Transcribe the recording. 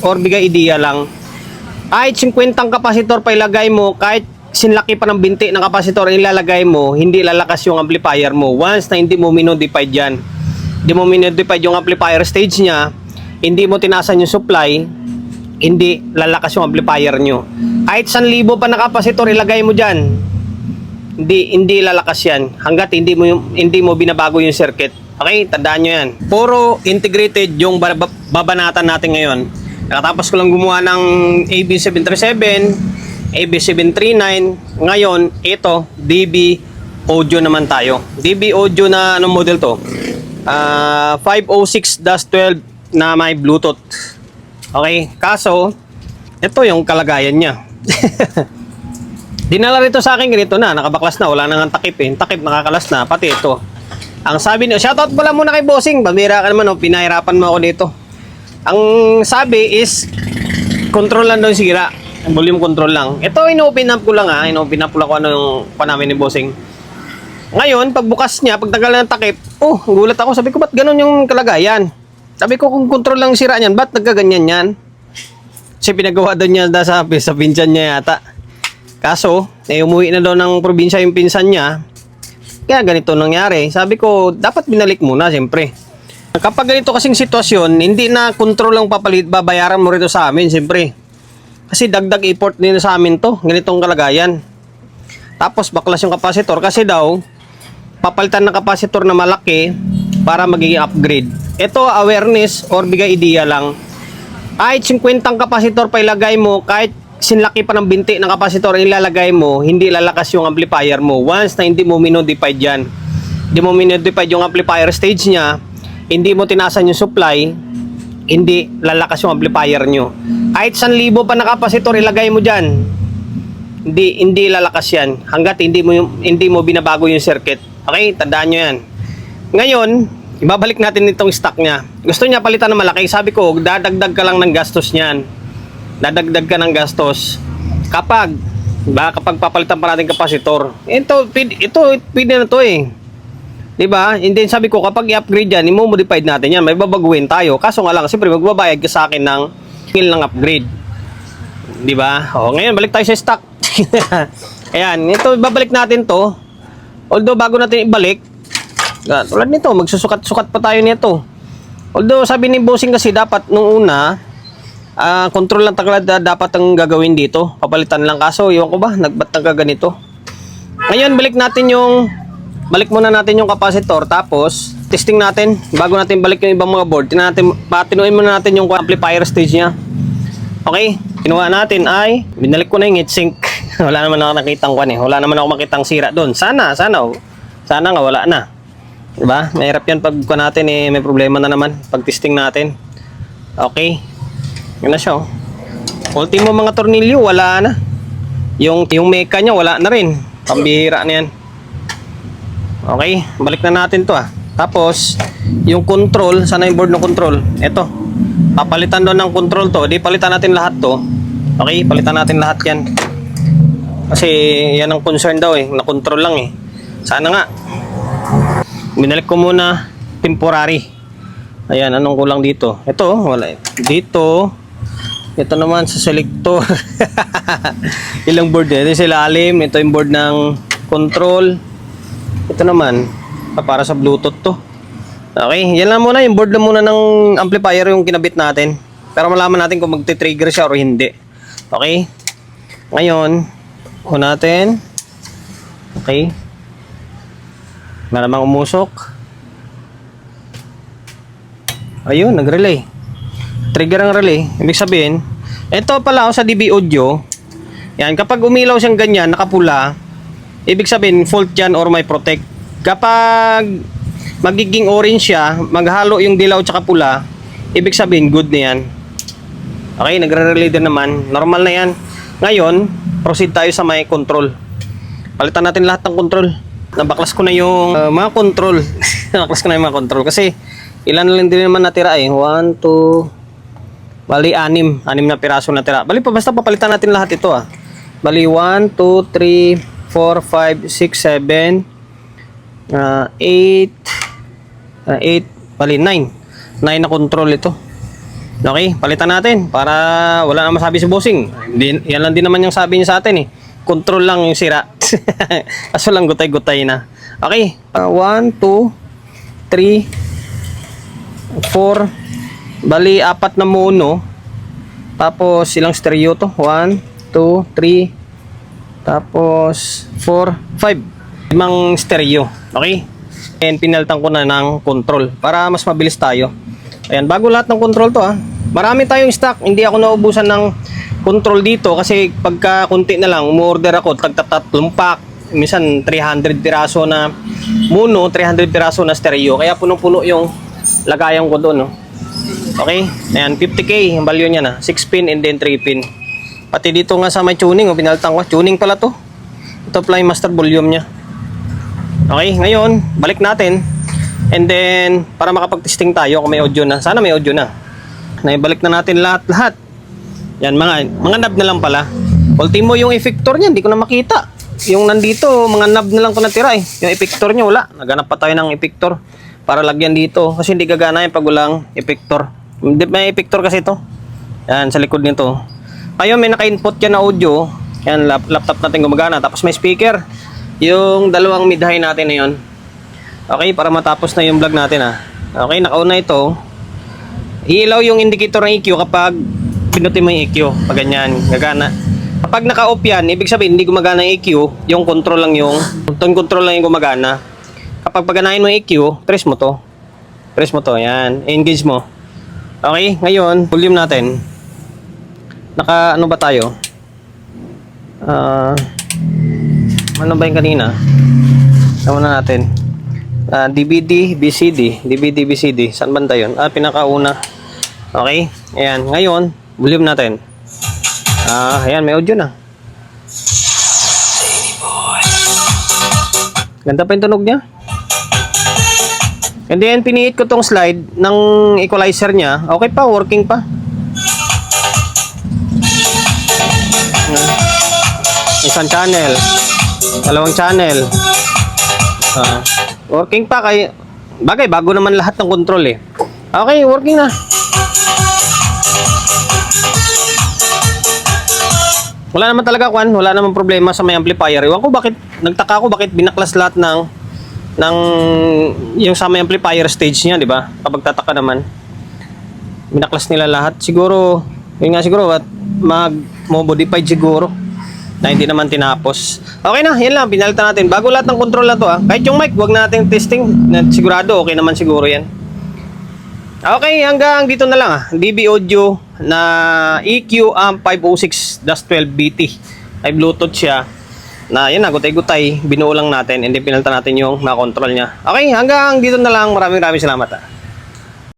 or bigay ideya lang. Kahit 50 ang kapasitor pa ilagay mo, kahit sinlaki pa ng binti ng kapasitor ilalagay mo, hindi lalakas yung amplifier mo. Once na hindi mo minodified yan, hindi mo minodified yung amplifier stage niya, hindi mo tinasan yung supply, hindi lalakas yung amplifier nyo. Kahit 1,000 pa na kapasitor ilagay mo dyan, hindi hindi lalakas yan hangga't hindi mo yung- hindi mo binabago yung circuit. Okay, tandaan nyo yan. Puro integrated yung bab- babanatan natin ngayon. Nakatapos ko lang gumawa ng AB737, AB739. Ngayon, ito, DB audio naman tayo. DB audio na anong model to? Ah, 506-12 na may Bluetooth. Okay, kaso, ito yung kalagayan niya. Dinala rito sa akin ganito na, nakabaklas na, wala nang takip eh. Takip nakakalas na, pati ito. Ang sabi niya, shoutout pala muna kay Bossing, pamira ka naman, oh, pinahirapan mo ako dito. Ang sabi is, control lang daw yung sira. Volume control lang. Ito, ino-open up ko lang ha, ino-open up ko lang kung ano yung pa namin ni Bossing. Ngayon, pagbukas niya, pag tagal ng takip, oh, gulat ako, sabi ko, ba't ganun yung kalagayan? Sabi ko, kung control lang sira niyan, ba't nagkaganyan yan? Kasi pinagawa doon niya da sa, sa pinsan niya yata. Kaso, eh, umuwi na daw ng probinsya yung pinsan niya. Kaya ganito nangyari. Sabi ko, dapat binalik muna, siyempre. Kapag ganito kasing sitwasyon, hindi na control lang papalit, babayaran mo rito sa amin, siyempre. Kasi dagdag import din sa amin to, ganitong kalagayan. Tapos baklas yung kapasitor kasi daw, papalitan ng kapasitor na malaki para magiging upgrade. Ito awareness or bigay ideya lang. Kahit 50 ang kapasitor pa ilagay mo, kahit sinlaki pa ng binti ng kapasitor ilalagay mo, hindi lalakas yung amplifier mo. Once na hindi mo minodified yan, hindi mo minodified yung amplifier stage niya, hindi mo tinasan yung supply, hindi lalakas yung amplifier nyo. Kahit 1,000 pa na kapasitor ilagay mo dyan, hindi hindi lalakas yan hangga't hindi mo yung- hindi mo binabago yung circuit. Okay? Tandaan nyo yan. Ngayon, ibabalik natin itong stock niya. Gusto niya palitan ng malaki. Sabi ko, dadagdag ka lang ng gastos niyan. Dadagdag ka ng gastos. Kapag, ba, kapag papalitan pa natin kapasitor. Ito, pwede- ito, pwede na to eh. 'Di ba? And then sabi ko kapag i-upgrade yan, i-modified natin yan, may babaguhin tayo. Kaso nga lang, siyempre magbabayad ka sa akin ng skill ng upgrade. 'Di ba? O, ngayon balik tayo sa stock. Ayan, ito babalik natin 'to. Although bago natin ibalik, ah, tulad nito, magsusukat-sukat pa tayo nito. Although sabi ni Bossing kasi dapat nung una, ah control lang taglad dapat ang gagawin dito. Papalitan lang kaso, iwan ko ba, nagbat ganito. Ngayon, balik natin yung balik muna natin yung capacitor tapos testing natin bago natin balik yung ibang mga board. Tingnan natin patinuin muna natin yung amplifier stage niya. Okay, kinuha natin ay binalik ko na yung heatsink. wala naman ako nakitang kwan eh. Wala naman ako makitang sira doon. Sana, sana oh. Sana nga wala na. Diba? Mahirap yan pag kwan natin eh may problema na naman pag testing natin. Okay. Yun na siya oh. Ultimo mga tornilyo wala na. Yung yung meka niya wala na rin. Pambihira na yan. Okay, balik na natin to ah. Tapos, yung control, sana yung board ng control? Ito. Papalitan doon ng control to. Di palitan natin lahat to. Okay, palitan natin lahat yan. Kasi yan ang concern daw eh. Na-control lang eh. Sana nga. Binalik ko muna temporary. Ayan, anong kulang dito? Ito, wala. Dito, ito naman sa selector. Ilang board eh. Ito yung ilalim. Ito yung board ng control. Ito naman, para sa Bluetooth to. Okay, yan lang muna. Yung board lang muna ng amplifier yung kinabit natin. Para malaman natin kung magti-trigger siya o hindi. Okay? Ngayon, on natin. Okay. Malamang umusok. Ayun, nag-relay. Trigger ang relay. Ibig sabihin, ito pala oh, sa DB audio. Yan, kapag umilaw siyang ganyan, nakapula, ibig sabihin fault yan or may protect. Kapag magiging orange siya, maghalo yung dilaw tsaka pula, ibig sabihin good na yan. Okay, nagre-relay din naman. Normal na yan. Ngayon, proceed tayo sa may control. Palitan natin lahat ng control. Nabaklas ko na yung uh, mga control. Nabaklas ko na yung mga control. Kasi, ilan lang din naman natira eh. 1, 2, bali 6. 6 na piraso natira. Bali pa, basta papalitan natin lahat ito ah. Bali 1, 2, 3, 4, 5, 6, 7, uh, 8, uh, 8, bali 9. 9 na control ito. Okay, palitan natin para wala na masabi si bossing. Yan lang din naman yung sabi niya sa atin eh. Control lang yung sira. Kaso lang gutay-gutay na. Okay, 1, 2, 3, 4, bali apat na mono. Tapos ilang stereo to? 1, 2, 3, tapos 4, 5. Limang stereo. Okay? And pinaltan ko na ng control para mas mabilis tayo. Ayan, bago lahat ng control to ah. Marami tayong stock. Hindi ako naubusan ng control dito kasi pagka kunti na lang, umorder ako, tagtatatlong pack. Minsan 300 piraso na muno, 300 piraso na stereo. Kaya punong-puno yung lagayan ko doon. No? Okay? Ayan, 50k yung value niya na. 6 pin and then 3 pin. Pati dito nga sa may tuning, oh, pinaltan ko. Tuning pala to. Ito pala master volume niya. Okay, ngayon, balik natin. And then, para makapag-testing tayo kung may audio na. Sana may audio na. Naibalik na natin lahat-lahat. Yan, mga, mga knob na lang pala. Ultimo yung effector niya, hindi ko na makita. Yung nandito, mga knob na lang ko natira eh. Yung effector niya, wala. Naganap pa tayo ng effector para lagyan dito. Kasi hindi gagana yung pag walang effector. May effector kasi ito. Yan, sa likod nito. Ngayon, may naka-input yan na audio. Yan, lap- laptop natin gumagana. Tapos may speaker. Yung dalawang mid-high natin na yun. Okay, para matapos na yung vlog natin ah. Okay, nakauna ito. Iilaw yung indicator ng EQ kapag pinutin mo yung EQ. Pag ganyan, gagana. Kapag naka-off yan, ibig sabihin hindi gumagana yung EQ, yung control lang yung, yung control lang yung gumagana. Kapag paganahin mo yung EQ, press mo to. Press mo to, yan. Engage mo. Okay, ngayon, volume natin. Naka, ano ba tayo? Ah, ano ba yung kanina? Tama na natin. Ah, DVD, BCD. DVD, BCD. Saan banda yun? Ah, pinakauna. Okay. Ayan. Ngayon, volume natin. Ah, ayan. May audio na. Ganda pa yung tunog niya. And then, piniit ko tong slide ng equalizer niya. Okay pa, working pa. Isang channel. Dalawang channel. Ah, working pa kay bagay bago naman lahat ng control eh. Okay, working na. Wala naman talaga kwan, wala naman problema sa may amplifier. Iwan ko bakit nagtaka ako bakit binaklas lahat ng ng yung sa may amplifier stage niya, di ba? Kapag tataka naman. Binaklas nila lahat. Siguro, yun nga siguro at mag modified siguro na hindi naman tinapos. Okay na, yan lang, pinalitan natin. Bago lahat ng control na to ah. Kahit yung mic, wag na natin testing. Sigurado, okay naman siguro yan. Okay, hanggang dito na lang ah. DB Audio na EQ Amp 506-12BT. Ay Bluetooth siya. Na yun na, gutay-gutay. Binuo lang natin and then pinalitan natin yung mga control niya. Okay, hanggang dito na lang. Maraming maraming salamat ah.